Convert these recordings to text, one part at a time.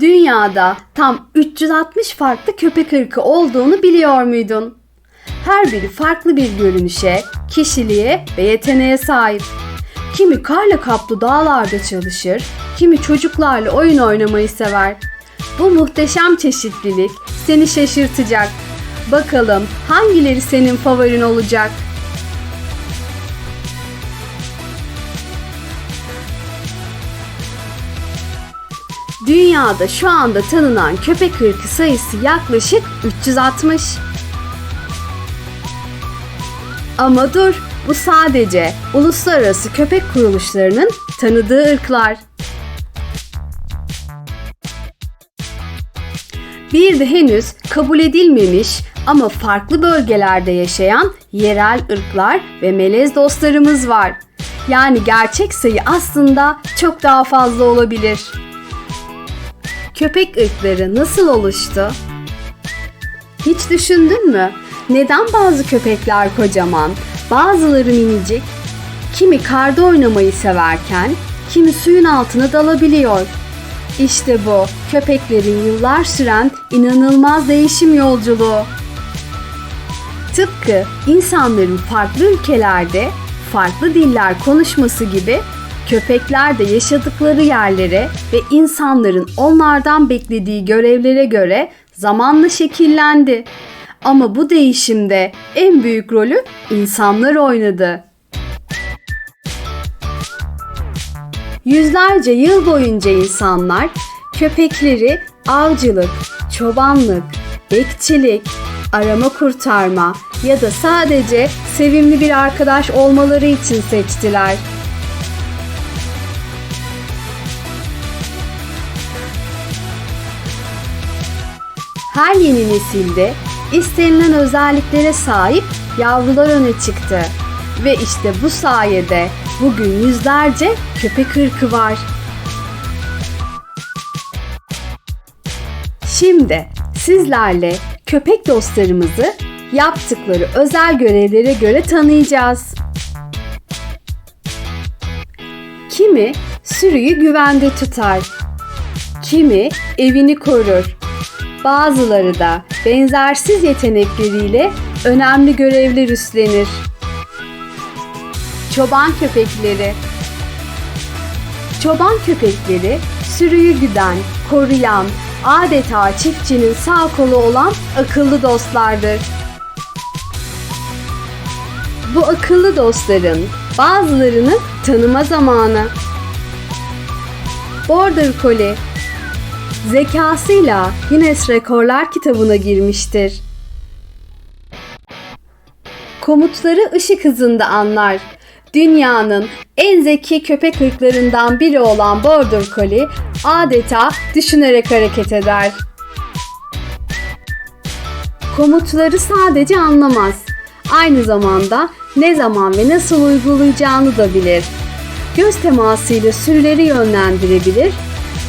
Dünyada tam 360 farklı köpek ırkı olduğunu biliyor muydun? Her biri farklı bir görünüşe, kişiliğe ve yeteneğe sahip. Kimi karla kaplı dağlarda çalışır, kimi çocuklarla oyun oynamayı sever. Bu muhteşem çeşitlilik seni şaşırtacak. Bakalım hangileri senin favorin olacak? Dünyada şu anda tanınan köpek ırkı sayısı yaklaşık 360. Ama dur, bu sadece uluslararası köpek kuruluşlarının tanıdığı ırklar. Bir de henüz kabul edilmemiş ama farklı bölgelerde yaşayan yerel ırklar ve melez dostlarımız var. Yani gerçek sayı aslında çok daha fazla olabilir. Köpek ırkları nasıl oluştu? Hiç düşündün mü? Neden bazı köpekler kocaman, bazıları minicik? Kimi karda oynamayı severken, kimi suyun altına dalabiliyor. İşte bu köpeklerin yıllar süren inanılmaz değişim yolculuğu. Tıpkı insanların farklı ülkelerde farklı diller konuşması gibi köpekler de yaşadıkları yerlere ve insanların onlardan beklediği görevlere göre zamanla şekillendi. Ama bu değişimde en büyük rolü insanlar oynadı. Yüzlerce yıl boyunca insanlar köpekleri avcılık, çobanlık, bekçilik, arama kurtarma ya da sadece sevimli bir arkadaş olmaları için seçtiler. Her yeni nesilde istenilen özelliklere sahip yavrular öne çıktı. Ve işte bu sayede bugün yüzlerce köpek ırkı var. Şimdi sizlerle köpek dostlarımızı yaptıkları özel görevlere göre tanıyacağız. Kimi sürüyü güvende tutar. Kimi evini korur. Bazıları da benzersiz yetenekleriyle önemli görevler üstlenir. Çoban köpekleri Çoban köpekleri sürüyü güden, koruyan, adeta çiftçinin sağ kolu olan akıllı dostlardır. Bu akıllı dostların bazılarını tanıma zamanı. Border Collie zekasıyla Guinness Rekorlar kitabına girmiştir. Komutları ışık hızında anlar. Dünyanın en zeki köpek ırklarından biri olan Border Collie adeta düşünerek hareket eder. Komutları sadece anlamaz. Aynı zamanda ne zaman ve nasıl uygulayacağını da bilir. Göz temasıyla sürüleri yönlendirebilir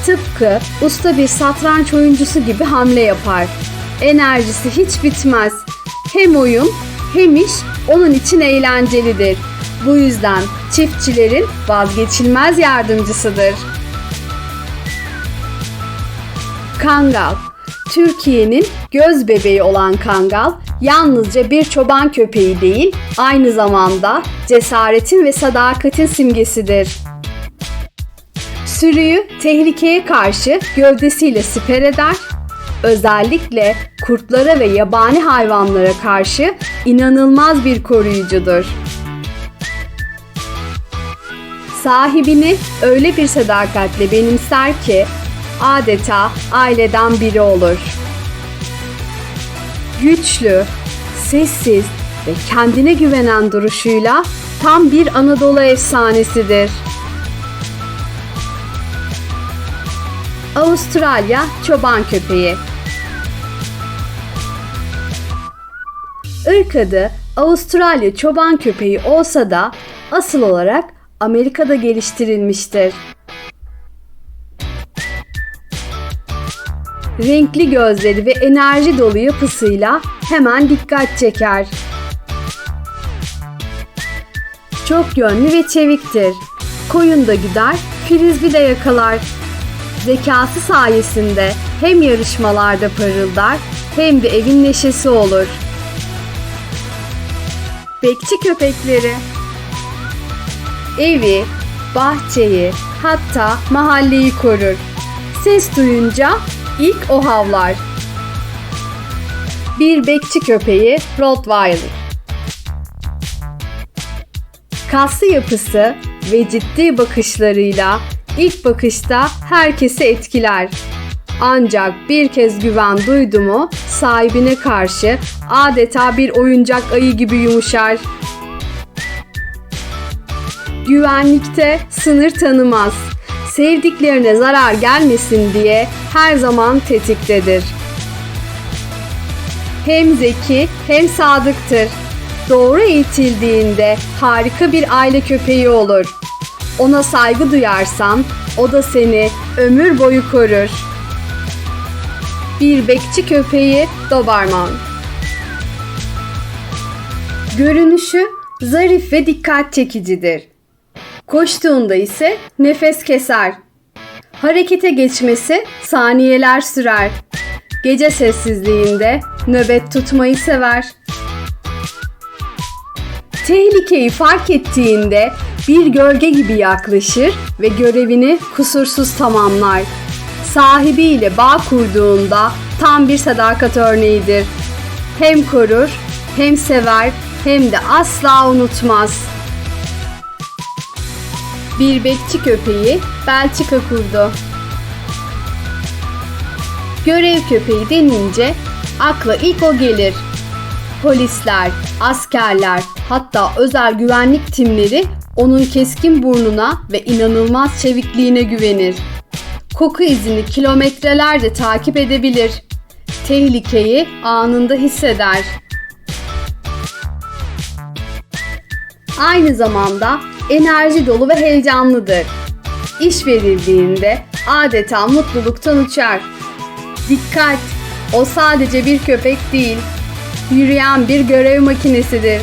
Tıpkı usta bir satranç oyuncusu gibi hamle yapar. Enerjisi hiç bitmez. Hem oyun hem iş onun için eğlencelidir. Bu yüzden çiftçilerin vazgeçilmez yardımcısıdır. Kangal Türkiye'nin göz bebeği olan kangal yalnızca bir çoban köpeği değil, aynı zamanda cesaretin ve sadakatin simgesidir. Sürüyü tehlikeye karşı gövdesiyle siper eder, özellikle kurtlara ve yabani hayvanlara karşı inanılmaz bir koruyucudur. Sahibini öyle bir sadakatle benimser ki adeta aileden biri olur. Güçlü, sessiz ve kendine güvenen duruşuyla tam bir Anadolu efsanesidir. Avustralya çoban köpeği. Irk adı Avustralya çoban köpeği olsa da asıl olarak Amerika'da geliştirilmiştir. Renkli gözleri ve enerji dolu yapısıyla hemen dikkat çeker. Çok yönlü ve çeviktir. Koyun da güder, frizbi de yakalar. Zekası sayesinde hem yarışmalarda parıldar hem de evin neşesi olur. Bekçi köpekleri evi, bahçeyi, hatta mahalleyi korur. Ses duyunca ilk o havlar. Bir bekçi köpeği Rottweiler. Kaslı yapısı ve ciddi bakışlarıyla ilk bakışta herkesi etkiler. Ancak bir kez güven duydu mu sahibine karşı adeta bir oyuncak ayı gibi yumuşar. Güvenlikte sınır tanımaz. Sevdiklerine zarar gelmesin diye her zaman tetiktedir. Hem zeki hem sadıktır. Doğru eğitildiğinde harika bir aile köpeği olur. Ona saygı duyarsan o da seni ömür boyu korur. Bir bekçi köpeği Doberman. Görünüşü zarif ve dikkat çekicidir. Koştuğunda ise nefes keser. Harekete geçmesi saniyeler sürer. Gece sessizliğinde nöbet tutmayı sever. Tehlikeyi fark ettiğinde bir gölge gibi yaklaşır ve görevini kusursuz tamamlar. Sahibiyle bağ kurduğunda tam bir sadakat örneğidir. Hem korur, hem sever, hem de asla unutmaz. Bir bekçi köpeği Belçika kurdu. Görev köpeği denince akla ilk o gelir. Polisler, askerler, hatta özel güvenlik timleri onun keskin burnuna ve inanılmaz çevikliğine güvenir. Koku izini kilometrelerce takip edebilir. Tehlikeyi anında hisseder. Aynı zamanda enerji dolu ve heyecanlıdır. İş verildiğinde adeta mutluluktan uçar. Dikkat! O sadece bir köpek değil, yürüyen bir görev makinesidir.